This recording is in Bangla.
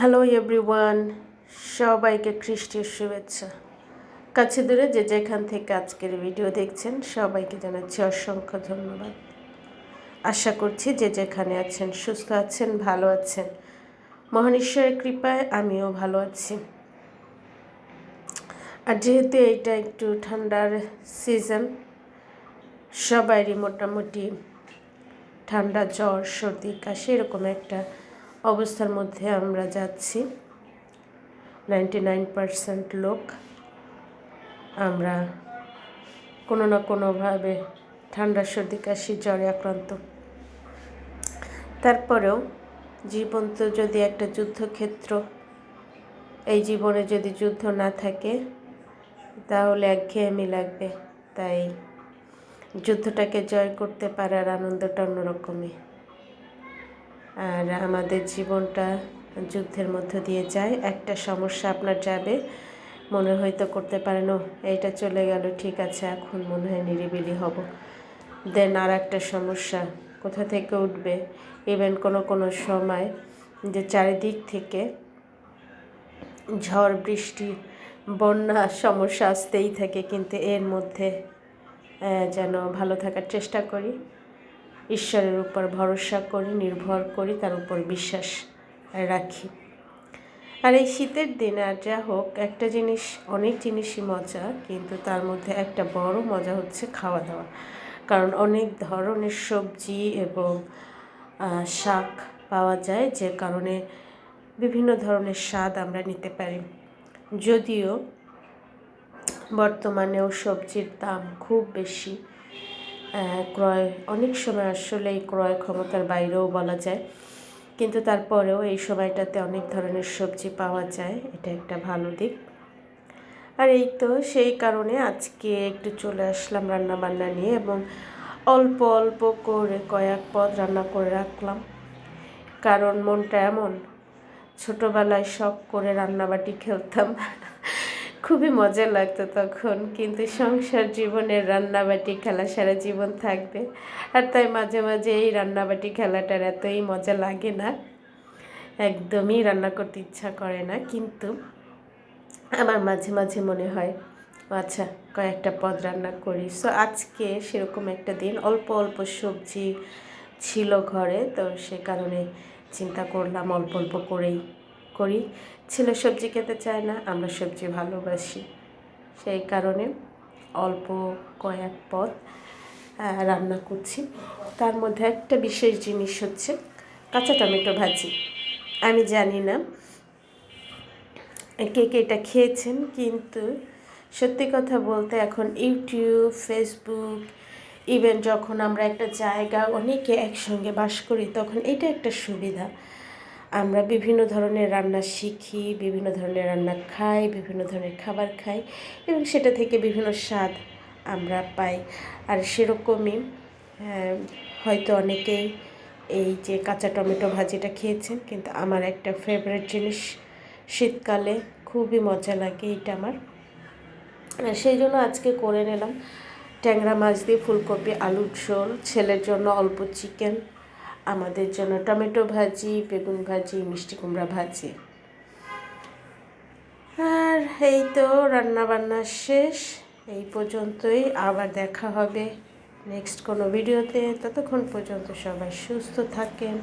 হ্যালো এভরিওয়ান সবাইকে খ্রিস্টের শুভেচ্ছা। কাছে দূরে যে যেখান থেকে আজকের ভিডিও দেখছেন, সবাইকে জানাচ্ছি অসংখ্য ধন্যবাদ। আশা করছি যে যেখানে আছেন, সুস্থ আছেন, ভালো আছেন। মহান ঈশ্বরের কৃপায় আমিও ভালো আছি। আর যেহেতু এইটা একটু ঠান্ডার সিজন সবারই মোটামুটি ঠান্ডা, জ্বর, সর্দি, কাশি এরকম একটা অবস্থার মধ্যে আমরা যাচ্ছি। নাইনটি নাইন পারসেন্ট লোক। আমরা কোনো না কোনোভাবে ঠান্ডা, সর্দি, কাশি, জ্বরে আক্রান্ত। তারপরেও জীবন তো যদি একটা যুদ্ধক্ষেত্র, এই জীবনে যদি যুদ্ধ না থাকে, তাহলে একঘেয়েমি লাগবে। তাই যুদ্ধটাকে জয় করতে পারার আনন্দটা অন্যরকমই। আর আমাদের জীবনটা যুদ্ধের মধ্য দিয়ে যায়। একটা সমস্যা আপনার যাবে, মনে হয়তো করতে পারেন ও এইটা চলে গেল, ঠিক আছে, এখন মনে হয় নিরিবিলি হব। দেন আর একটা সমস্যা, কোথা থেকে উঠবে? ইভেন কোনো কোনো সময় যে চারিদিক থেকে ঝড়, বৃষ্টি, বন্যা সমস্যা আসতেই থাকে, কিন্তু এর মধ্যে যেন ভালো থাকার চেষ্টা করি। ঈশ্বরের উপর ভরসা করি, নির্ভর করি, তার উপর বিশ্বাস রাখি। আর এই শীতের দিনে আর যা হোক, একটা জিনিস, অনেক জিনিসই মজা, কিন্তু তার মধ্যে একটা বড় মজা হচ্ছে খাওয়া দাওয়া কারণ অনেক ধরনের সবজি এবং শাক পাওয়া যায়, যে কারণে বিভিন্ন ধরনের স্বাদ আমরা নিতে পারি। যদিও বর্তমানেও সবজির দাম খুব বেশি ক্রয়, অনেক সময় আসলে এই ক্রয় ক্ষমতার বাইরেও বলা যায়। কিন্তু তারপরেও এই সময়টাতে অনেক ধরনের সবজি পাওয়া যায়, এটা একটা ভালো দিক। আর এই তো সেই কারণে আজকে একটু চলে আসলাম রান্না বান্না নিয়ে এবং অল্প অল্প করে কয়েক পদ রান্না করে রাখলাম। কারণ মনটা এমন, ছোটোবেলায় শখ করে রান্নাবাটি খেলতাম। খুবই মজা লাগতো তখন, কিন্তু সংসার জীবনের রান্নাবাটি খেলা সারা জীবন থাকবে। আর তাই মাঝে মাঝে এই রান্নাবাটি খেলাটার এতই মজা লাগে না। একদমই রান্না করতে ইচ্ছা করে না, কিন্তু আমার মাঝে মাঝে মনে হয় আচ্ছা কয়েকটা পদ রান্না করি। সো আজকে সেরকম একটা দিন, অল্প অল্প সবজি ছিল ঘরে, তো সে কারণে চিন্তা করলাম অল্প অল্প করেই করি। ছেলে সবজি খেতে চায় না, আমরা সবজি ভালোবাসি। সেই কারণে অল্প কয়েক পদ রান্না করছি। তার মধ্যে একটা বিশেষ জিনিস হচ্ছে কাঁচা টমেটো ভাজি। আমি জানি না কে কে এটা খেয়েছেন, কিন্তু সত্যি কথা বলতে এখন ইউটিউব, ফেসবুক, ইভেন যখন আমরা একটা জায়গা অনেকে একসঙ্গে বাস করি, তখন এটা একটা সুবিধা। আমরা বিভিন্ন ধরনের রান্না শিখি, বিভিন্ন ধরনের রান্না খাই, বিভিন্ন ধরনের খাবার খাই এবং সেটা থেকে বিভিন্ন স্বাদ আমরা পাই। আর সেরকমই হয়তো অনেকেই এই যে কাঁচা টমেটো ভাজিটা খেয়েছেন, কিন্তু আমার একটা ফেভারিট জিনিস শীতকালে খুবই মজা লাগে, এটা আমার। সেই জন্য আজকে করে নিলাম ট্যাংরা মাছ দিয়ে ফুলকপি, আলুর ঝোল, ছেলের জন্য অল্প চিকেন আমাদের জন্য টমেটো ভাজি, বেগুন ভাজি, মিষ্টি কুমড়া ভাজি। আর এই তো রান্না বান্না শেষ। এই পর্যন্তই আবার দেখা হবে নেক্সট কোনো ভিডিওতে ততক্ষণ পর্যন্ত সবাই সুস্থ থাকেন।